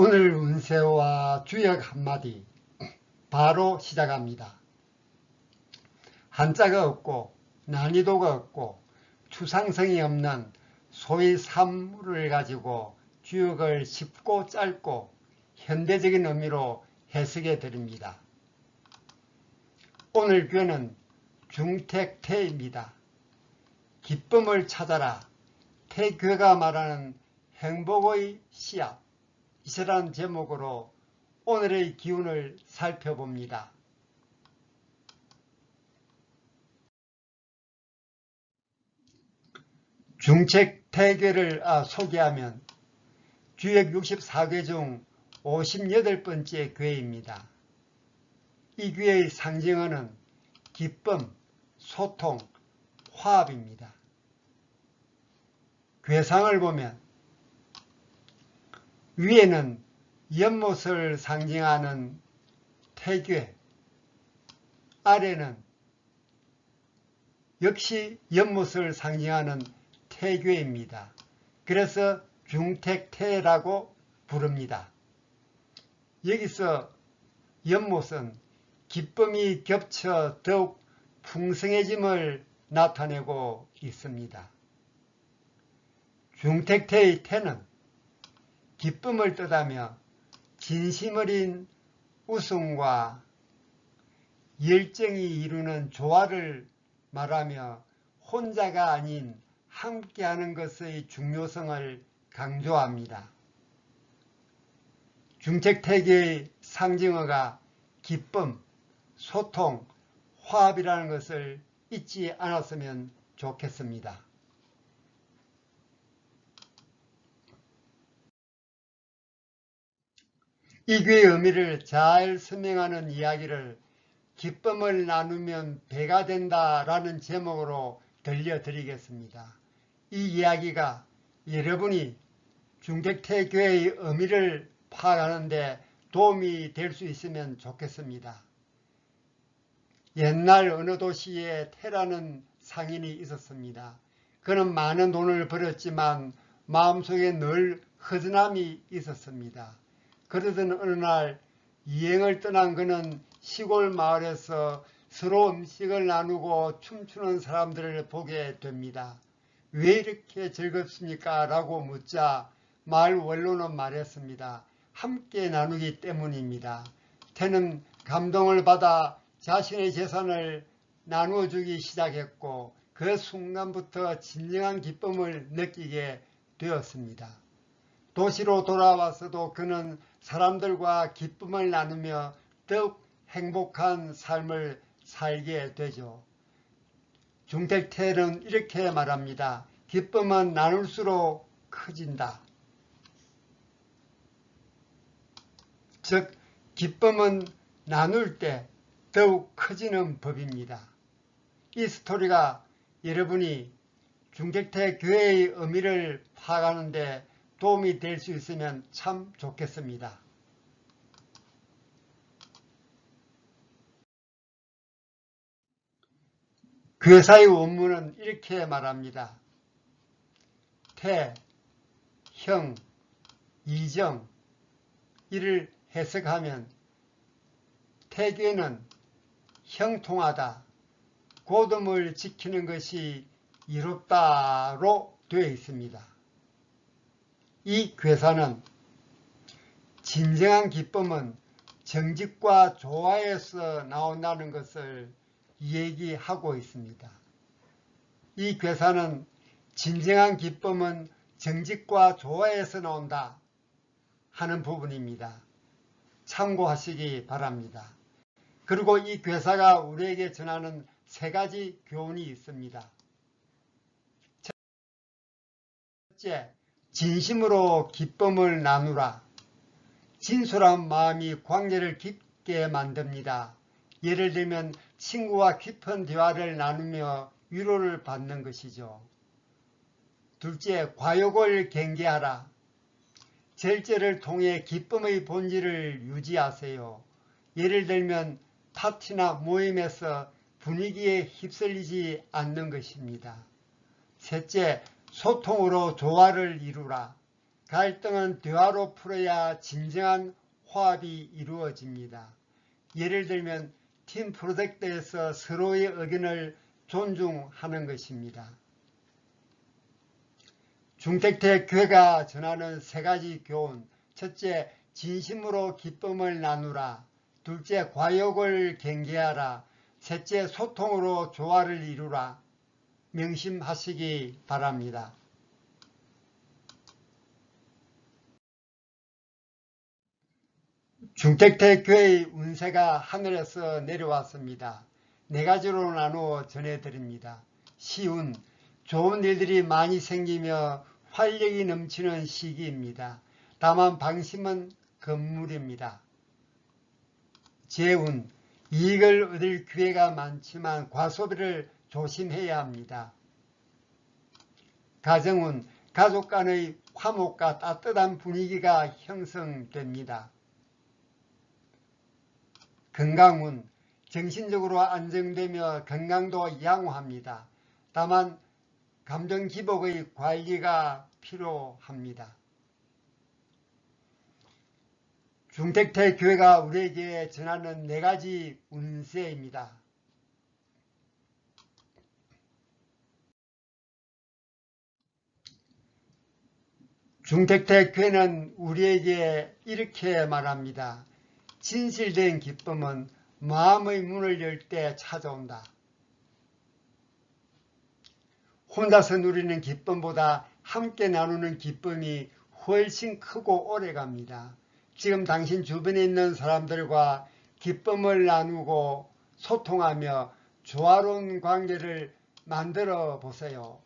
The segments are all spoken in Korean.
오늘 운세와 주역 한마디 바로 시작합니다. 한자가 없고 난이도가 없고 추상성이 없는 소위 산물을 가지고 주역을 쉽고 짧고 현대적인 의미로 해석해 드립니다. 오늘 교는 중택태입니다. 기쁨을 찾아라. 태교가 말하는 행복의 씨앗. 이라는 제목으로 오늘의 기운을 살펴봅니다. 중책 태계를 아, 소개하면 주역 64괴 중 58번째 괴입니다. 이 괴의 상징어는 기쁨, 소통, 화합입니다. 괴상을 보면 위에는 연못을 상징하는 태괴, 아래는 역시 연못을 상징하는 태괴입니다. 그래서 중택태라고 부릅니다. 여기서 연못은 기쁨이 겹쳐 더욱 풍성해짐을 나타내고 있습니다. 중택태의 태는 기쁨을 뜻하며 진심 어린 웃음과 열정이 이루는 조화를 말하며 혼자가 아닌 함께하는 것의 중요성을 강조합니다. 중책태계의 상징어가 기쁨, 소통, 화합이라는 것을 잊지 않았으면 좋겠습니다. 이 귀의 의미를 잘 설명하는 이야기를 기쁨을 나누면 배가 된다라는 제목으로 들려드리겠습니다. 이 이야기가 여러분이 중택태교의 의미를 파악하는데 도움이 될 수 있으면 좋겠습니다. 옛날 어느 도시에 태라는 상인이 있었습니다. 그는 많은 돈을 벌었지만 마음속에 늘 허전함이 있었습니다. 그러던 어느 날 여행을 떠난 그는 시골 마을에서 서로 음식을 나누고 춤추는 사람들을 보게 됩니다. 왜 이렇게 즐겁습니까? 라고 묻자 마을 원로는 말했습니다. 함께 나누기 때문입니다. 태는 감동을 받아 자신의 재산을 나누어주기 시작했고 그 순간부터 진정한 기쁨을 느끼게 되었습니다. 도시로 돌아와서도 그는 사람들과 기쁨을 나누며 더욱 행복한 삶을 살게 되죠. 중택태는 이렇게 말합니다. 기쁨은 나눌수록 커진다. 즉 기쁨은 나눌 때 더욱 커지는 법입니다. 이 스토리가 여러분이 중택태 교회의 의미를 파악하는데 도움이 될 수 있으면 참 좋겠습니다. 교사의 원문은 이렇게 말합니다. 태, 형, 이정 이를 해석하면 태교는 형통하다, 고듬을 지키는 것이 이롭다로 되어 있습니다. 이 괴사는 진정한 기쁨은 정직과 조화에서 나온다는 것을 얘기하고 있습니다. 이 괴사는 진정한 기쁨은 정직과 조화에서 나온다 하는 부분입니다. 참고하시기 바랍니다. 그리고 이 괴사가 우리에게 전하는 세 가지 교훈이 있습니다. 첫째, 진심으로 기쁨을 나누라. 진솔한 마음이 관계를 깊게 만듭니다. 예를 들면 친구와 깊은 대화를 나누며 위로를 받는 것이죠. 둘째, 과욕을 경계하라. 절제를 통해 기쁨의 본질을 유지하세요. 예를 들면 파티나 모임에서 분위기에 휩쓸리지 않는 것입니다. 셋째, 소통으로 조화를 이루라. 갈등은 대화로 풀어야 진정한 화합이 이루어집니다. 예를 들면 팀 프로젝트에서 서로의 의견을 존중하는 것입니다. 중택태 교회가 전하는 세 가지 교훈. 첫째, 진심으로 기쁨을 나누라. 둘째, 과욕을 경계하라. 셋째, 소통으로 조화를 이루라. 명심하시기 바랍니다. 중택태 교회의 운세가 하늘에서 내려왔습니다. 네 가지로 나누어 전해드립니다. 시운, 좋은 일들이 많이 생기며 활력이 넘치는 시기입니다. 다만 방심은 건물입니다. 재운, 이익을 얻을 기회가 많지만 과소비를 조심해야 합니다. 가정운, 가족 간의 화목과 따뜻한 분위기가 형성됩니다. 건강운, 정신적으로 안정되며 건강도 양호합니다. 다만 감정 기복의 관리가 필요합니다. 중택태 교회가 우리에게 전하는 네 가지 운세입니다. 중택태 교회는 우리에게 이렇게 말합니다. 진실된 기쁨은 마음의 문을 열 때 찾아온다. 혼자서 누리는 기쁨보다 함께 나누는 기쁨이 훨씬 크고 오래 갑니다. 지금 당신 주변에 있는 사람들과 기쁨을 나누고 소통하며 조화로운 관계를 만들어 보세요.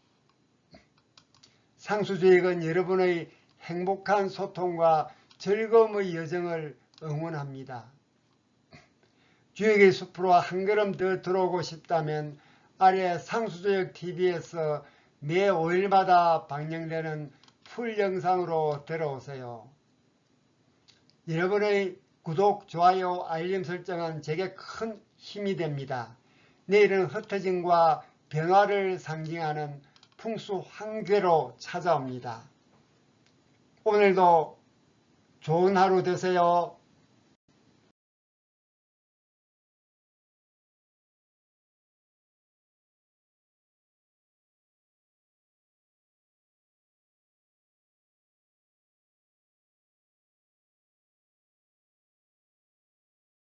상수주익은 여러분의 행복한 소통과 즐거움의 여정을 응원합니다. 주역의 숲으로 한 걸음 더 들어오고 싶다면 아래 상수조역 TV에서 매 5일마다 방영되는 풀 영상으로 들어오세요. 여러분의 구독, 좋아요, 알림 설정은 제게 큰 힘이 됩니다. 내일은 흩어짐과 변화를 상징하는 풍수 황괴로 찾아옵니다. 오늘도 좋은 하루 되세요.